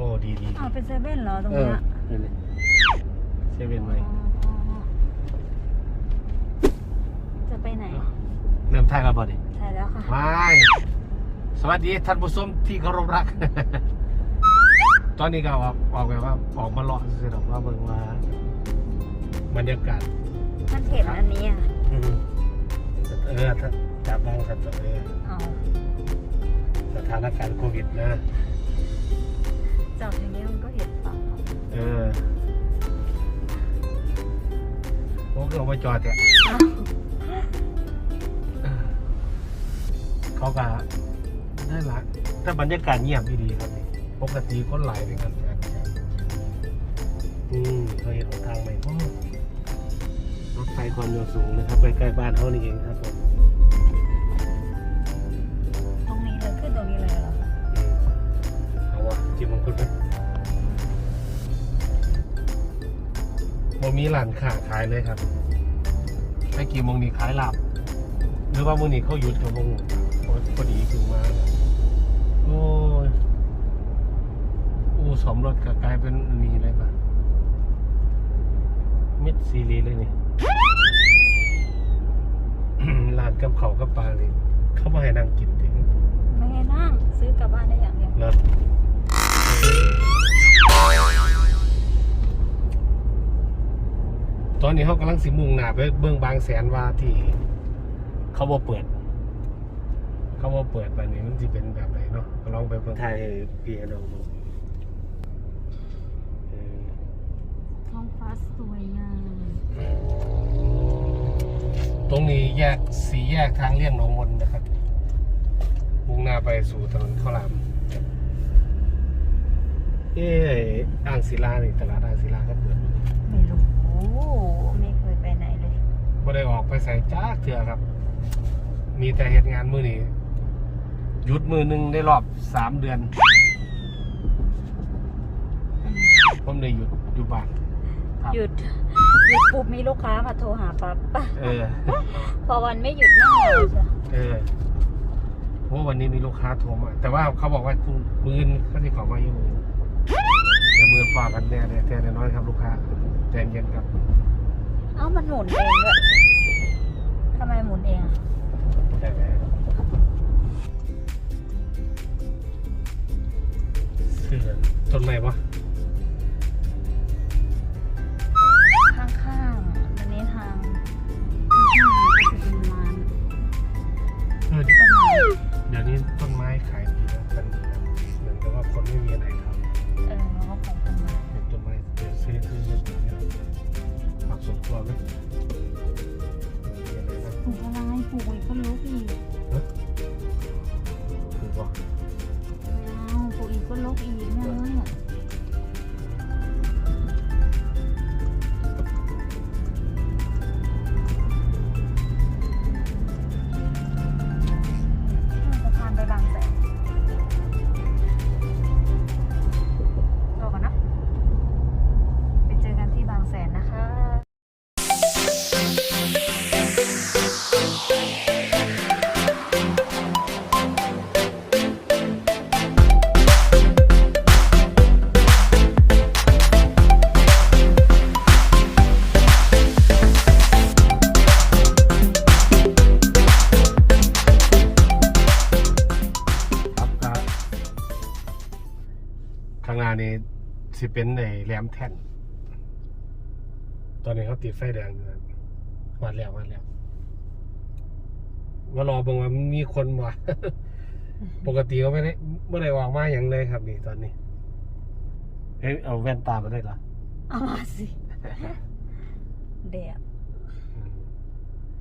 อ้ดีดีอ้าวเป็นเซเว่นเหรอตรงเออเนี้ยนี่นี่เซเว่นไหมอ๋ออ๋ออ๋อจะไปไหนเริ่มถ่ายแล้วบ่ดิใช่แล้วค่ะ ไม่สวัสดีท่านผู้ชมที่เคารพรัก ตอนนี้ก็ออกออกแบบว่าออกมาเลาะสิหรอกว่าเบิ่งว่าบรรยากาศ มันเห็นอันนี้อะอืมเออถ้าจับบางสัตว์เออเอาสถานการณ์โควิดนะ จับอย่างนี้มันก็เห็นเปล่าเออผมก็เอามาจอดเนี่ยอ้าวเขาก็ได้ละถ้าบรรยากาศเงียบดีๆครับนี่ปกติคนหลายไปกันกันอืมเคยเห็นหนทางไหมโอ้รถไฟความเร็วสูงนะครับใกล้ๆบ้านเขานี่เองครับผม โมมีร้านค้าขายเลยครับไอ้กี่โมงนี้ขายหลับ หรือว่ามื้อนี้เขาหยุดกับโมงพอพอดีถึงมาโอ้ยอูสมรถก็กลายเป็นอันนี้เลยปะมิดซีรีส์เลยนี่ร้านกับเขาวกับปลาเลย เขามาให้นั่งกินถึงไม่ให้นั่งซื้อกลับบ้านได้อย่างเดียวแล้ว ตอนนี้เขากำลังสิมุ่งหน้าไปเบื้องบางแสนว่าที่ เขาบ่เปิด เขาบ่เปิดแบบนี้มันจะเป็นแบบไหนเนาะก็ลองไปเบิ่งไทยพี่น้องดูเออท้องฟ้าสวยงามตรงนี้แยกสีแยกทางเลี่ยงหนองมนนะครับ มุ่งหน้าไปสู่ถนนข้าวหลาม เอ้อ่างศิลานี่ตลาดอ่างศิลาก็เปิดไม่รู้ ไม่เคยไปไหนเลยไม่ได้ออกไปใส่จ้าเถื่อครับ มีแต่เหตุงานมือนี้หยุดมือหนึ่งได้รอบสามเดือน ผมเลยหยุดอยู่บ้านครับหยุดหยุดปุ๊บมีลูกค้ามาโทรหาปั๊บเออ พอวันไม่หยุดนั่งเลยจ้ะเออเพราะว่าวันนี้มีลูกค้าโทรมา แต่ว่าเขาบอกว่าพรุ่งมือนเขาจะขอมาอยู่มือเดี๋ยวมือฝากกันแน่เนี่ยแน่น้อยครับลูกค้า ใจเย็นครับ เอ้ามันหมุนเองด้วยทำไมหมุนเองอะแต่แต่เสื้อต้นไม้ปะ สิเป็นในแหลมแท่น ตอนนี้เขาติดไฟแดงอยู่นะวัดแล้ววัดแล้วมารอเบิ่งว่ามีคนบ่ปกติเขาไม่ได้ไม่ได้วางมาอย่างเลยครับนี่ตอนนี้ เอ้ยเอาแว่นตามาได้เหรอเอามาสิแดดอืม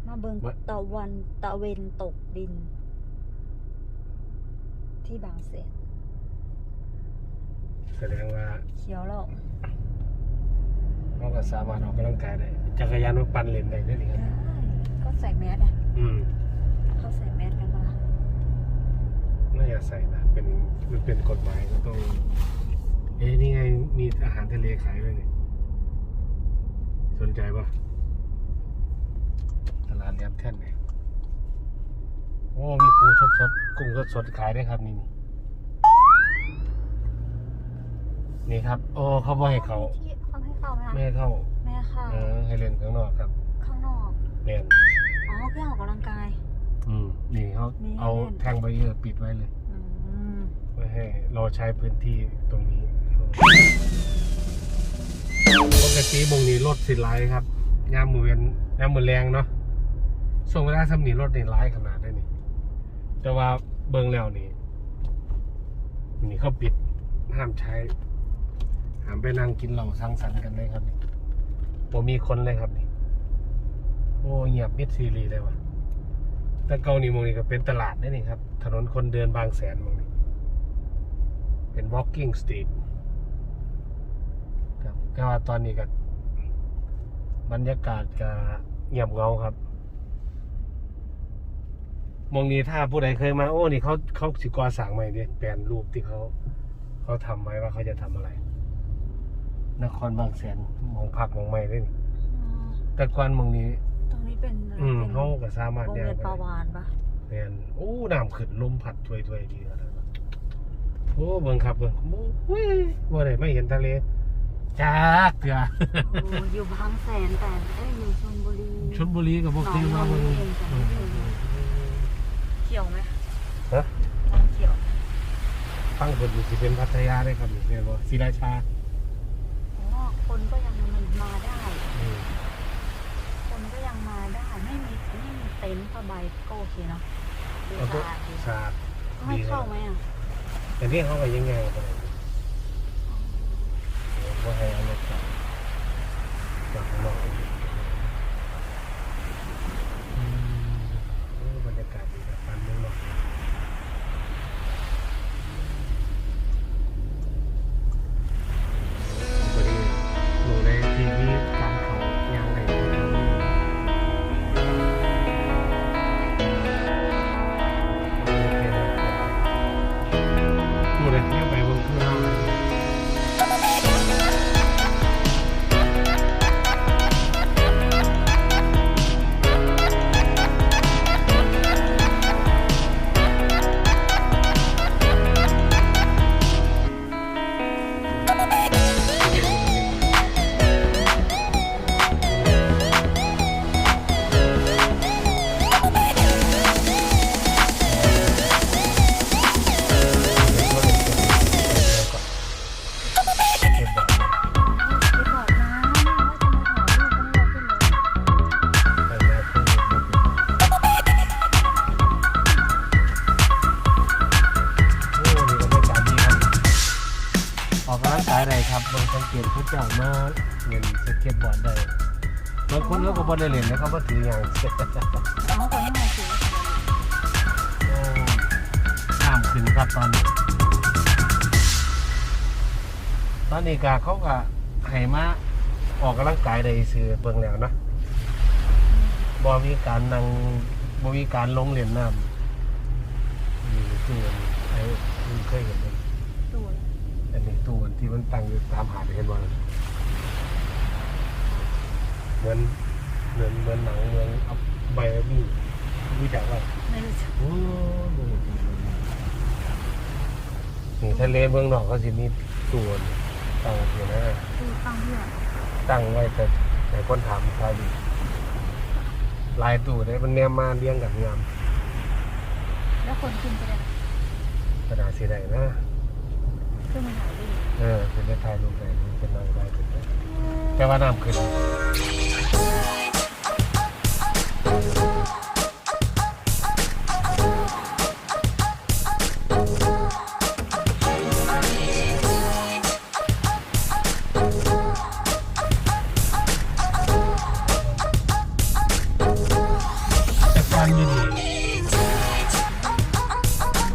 มาเบิงวะตะวันตะเวนตกดิน ที่บางแสน แสดงว่าเขียวแล้วเขาก็สามารถออกกำลังกายได้จักรยานมาปั่นเล่นได้ด้วยนี่ครับได้ก็ใส่แมสอะอืมเขาใส่แมสกันปะล่ะน่าจะใส่นะเป็นมันเป็นกฎหมายก็ต้องเอ๊ะนี่ไงมีอาหารทะเลขายด้วยนี่สนใจปะตลาดแหลมแท่นเนี่ยโอ้มีปูสดสดๆกุ้งสดสดๆขายด้วยครับนี่นี่ นี่ครับ โอ้เขาบ่ให้เขาที่เขาให้เข้าไหมคะไม่ให้เข้าไม่ให้เข้าเออให้เล่นข้างนอกครับข้างนอกแม่นอ๋อเพื่อออกกำลังกาย อืมนี่เขามีให้เอาเล่น แท่งใบเยอร์ปิดไว้เลยอืมไม่ให้เราใช้พื้นที่ตรงนี้ปกติบงนี้รถสิไลายครับยามมือเวนยามมือแรงเนาะส่งเวลาสำนีรถนี่ไลายขนาดได้นี่ แต่ว่าเบิ่งแล้วนี่นี่เขาปิดห้ามใช้ ห้ามไปนั่งกินเหล้าสังสรรค์กันเลยครับนี่ผมมีคนเลยครับนี่โอ้เงียบมิดซีรีเลยว่ะแต่เกานี่มองนี่ก็เป็นตลาดได้นี่ครับ ถนนคนเดินบางแสนมองนี่เป็น walking street ครับก็ว่าตอนนี้ก็บรรยากาศก็เงียบเงาครับมองนี้ถ้าผู้ใดเคยมา โอ้ นี่เขาเขาสิกอสร้างใหม่ดิแปลนรูปที่เขา เขาทำไว้ว่าเขาจะทำอะไร นครบางแสนมองพักมองใหม่ได้นี่อ๋อแต่ก่อนมองนี้ ตรงนี้เป็นอะไรอืมเป็นเขาก็สามารถวงย่างเวียนไปปลาวานปะแม่นโอ้น้ำขึ้นลมพัดถวยๆดีขนาดนั้นโอ้เบิ่งครับเบิ่งโอ้ยบ่ได้ไม่เห็นทะเลจากเถื่อโอ้อยู่บางแสนแต่เอ้ยอยู่ชลบุรีชลบุรีกับพวกที่มาเบิ่งหนองบัวเองจ้ะอืมเขียวไหมฮะน้ำเขียวฟังเพิ่นอยู่สิเป็นพัทยาได้ครับนี่แม่นบ่ศรีราชาอ๋อ คนก็ยังมาได้อืมคนก็ยังมาได้ ไม่มีไม่มีเต็นท์ผ้าใบก็โอเคเนาะดูแล้วก็สะอาดดีสะอาดเขาให้เข้าไหมอะแต่นี่เขาก็ยังไงกันบ่ให้เอารถจอดจอดข้างนอก สังเกตผู้เจ้ามาเล่นสเก็ตบอร์ดได้บางคนเขาก็บ่ได้เล่นนะครับว่าถืออย่างอ๋อคนที่มาถือโอ้น้ำขึ้นครับตอนนี้ตอนนี้กาเขาก็ให้มาออกกำลังกายได้ซื้อเบิ่งแล้วนะบ่มีการนั่งบ่มีการลงเล่นน้ำนี่คือไอ้คุณเคยเห็นไหมตัวอันนี้ตู้อัน ที่มันตั้งอยู่ตามหาดเห็นบ่เหมือนเหมือนเหมือนหนังเมืองอับใบอับบี้รู้จักว่าไม่รู้จักโอ้โหนี่ทะเลเมืองนอกเขาสิมีตัวตั้งอยู่นะคือตั้งเพื่อตั้งไว้แต่แต่คนถามใครดีลายตู้ได้มันแนมมาเลี้ยงกับงาม แล้วคนขึ้นไปได้ขนาดสีแดงนะขึ้นมาถ่ายรูป เออเป็นได้ถ่ายรูปได้เป็นนางได้ถึงได้แต่ว่าน้ำขึ้นแต่ก่อนยู่นี่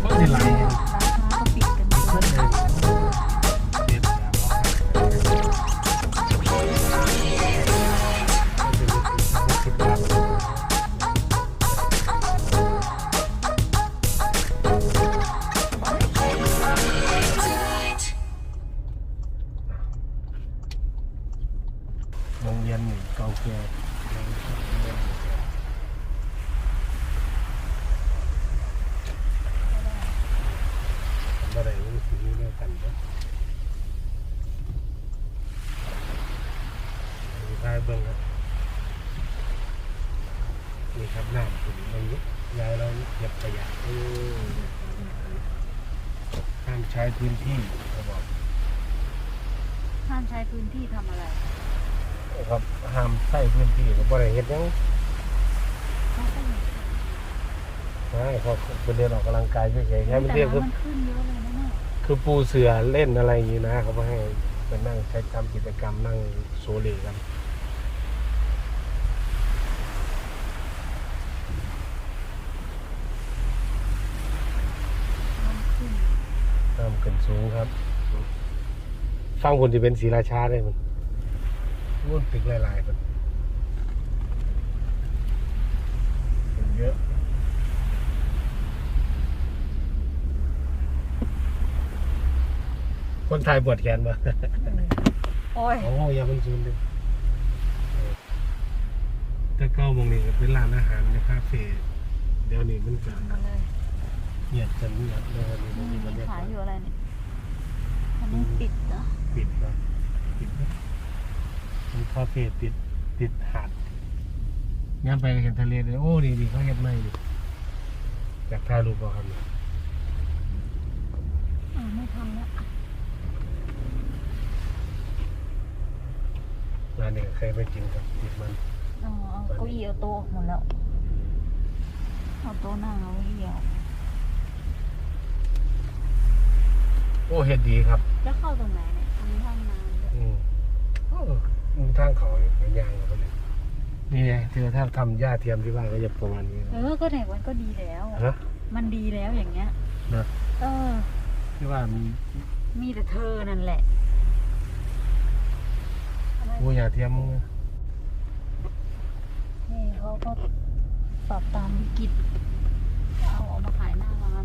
ก็สิไหล ใช้พื้นที่เขาบอกห้ามใช้พื้นที่ทำอะไร ครับห้ามใช้พื้นที่ก็บ่ได้เฮ็ดหยังเขาก็มีใช่เพราะเป็นเดินออกกำลังกายเฉยๆแค่มันแต่เรียกคือน้ำมันขึ้นเยอะเลยนะเนี่ยคือปูเสือเล่นอะไรอย่างนี้นะเขาไม่ให้ไปนั่งใช้ทำกิจกรรมนั่งโซเลกันน้ำขึ้น น้ำ ขึ้นสูงครับฟังคนจะเป็นศรีราชาได้มันรุ่นตึกหลายๆมันเยอะคนไทยบวชแขนมาโอ้ยโอ้ยามันซูนดิแต่เก้าโมงนี้ก็เป็นร้านอาหารในคาเฟ่เดี๋ยวนี้มันจะมา เลยเงียบกันเงียบเลยวันนี้มันมีบรรยาขากายศอยู่อะไรเนี่ยอันนี้ปิดเหรอปิดครับปิดนะมันคาเฟ่ติดติดหาดงานไปก็เห็นทะเลเลยโอ้ดีดีเขาเห็นไม่ดิอยากถ่ายรูปเอาครับเนี่ยอ่าไม่ทำแล้วร้านนี้ใครไม่กินครับติดมันอ๋อเอาเก้าอี้เอาโต๊ะออกหมดแล้ว เอาโต๊ะนั่งเอาเก้าอี้ออก โอ้เห็ดดีครับแล้วเข้าตรงไหนเนี่ยทำห้องน้ำด้วยอืมโอ้มีทางเขาเนี่ยไปย่างเขาไปเลยนี่ไงเธอถ้าทำหญ้าเทียมที่บ้านก็จะประมาณนี้เออก็ไหนวันก็ดีแล้วฮะมันดีแล้วอย่างเงี้ยนะ เออ ที่ว่ามันมีแต่เธอนั่นแหละอะไรโอ้หญ้าเทียมนี่เขาก็ปรับตามวิกฤตเอาออกมาขายหน้าร้าน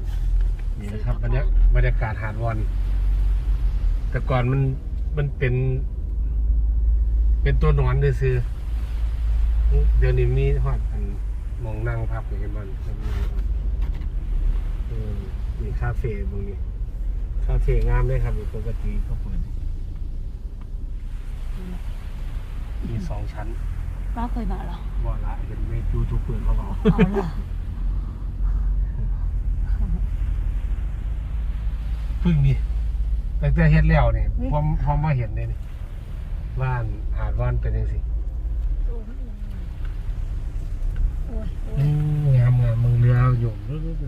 นี่นะครับบรรยากบรรยากาศหาดวอน แต่ก่อนมันมันเป็น เป็นตัวหนอนเลยซื้อๆเดี๋ยวนี้มีหอดอันมองนั่งพับอย่างเงี้ยมันเออมีคาเฟ่ตรงนี้ คาเฟ่งามเลยครับปกติเขาเปิดมีสองชั้นป้าเคยมาเหรอบ่ละเห็นในยูทูบเปิดเขาบอก เอาเหรอ เพิ่งนี่แต่แต่เฮ็ดแล้วเนี่ยพอพอมาเห็นเนี่ยนี่บ้านหาดว่านเป็นยังสิโอ้ยโอ้อืยมงามงามมึงเรืออยู่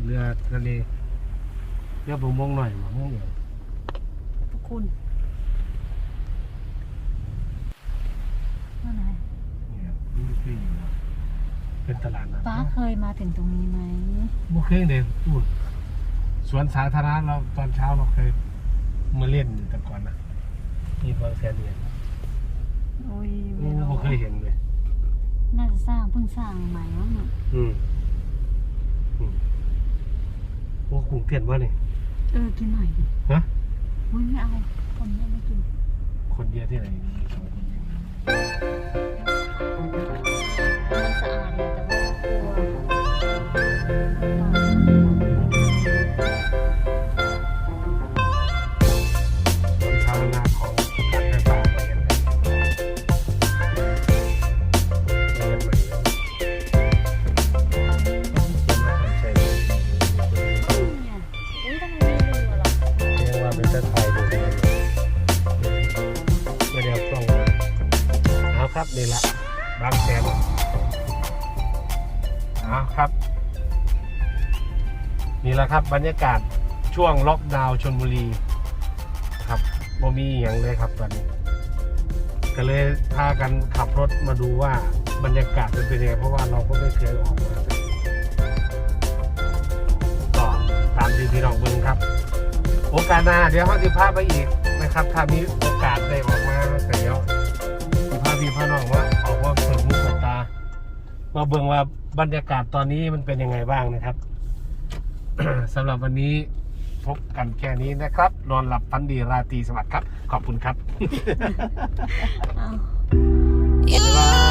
เรือทะเลเรือผมมองหน่อยมามองอย่างพวกคุณว่าไหนเนี่ยมันไม่เคยอยู่นะเป็นตลาดนะป้าเคยมาถึงตรงนี้ไหมบ่เคยเลยพูด สวนสาธารณะเราตอนเช้าเราเคยมาเล่นอยู่แต่ก่อนนะที่บางแสนเนี่ยโอ้ยโอ้ไม่รู้บ่เคยเห็นเลย น่าจะสร้างเพิ่งสร้างใหม่มั้งเนี่ยอืมอืมโอ้กรุงเทพวะนี่เออกินหน่อยดิฮะ อุ้ยไม่เอาคนเนี้ยไม่กินคนเดียวที่ไหนมั นี่แหละครับบรรยากาศช่วงล็อกดาวน์ชนบุรีครับบ่มีอหย่างเลยครับตอนนี้ ก็เลยพากันขับรถมาดูว่าบรรยากาศเป็นยังไงเพราะว่าเราก็ไม่เคยออกมาก็ตามที่พี่น้องเบิ่งครับ โอกาสหน้าเดี๋ยวเขาจะพาไปอีกนะครับถ้ามีโอกาสได้ออกมาแต่เดี๋ยวสิพาพี่พาน้องว่าออกว่าเปิดหูเปิดตามาเบิ่งว่าบรรยากาศตอนนี้มันเป็นยังไงบ้างนะครับ สำหรับวันนี้พบกันแค่นี้นะครับ นอนหลับฝันดีราตรีสวัสดิ์ครับ ขอบคุณครับอ้าวบ๊ายบาย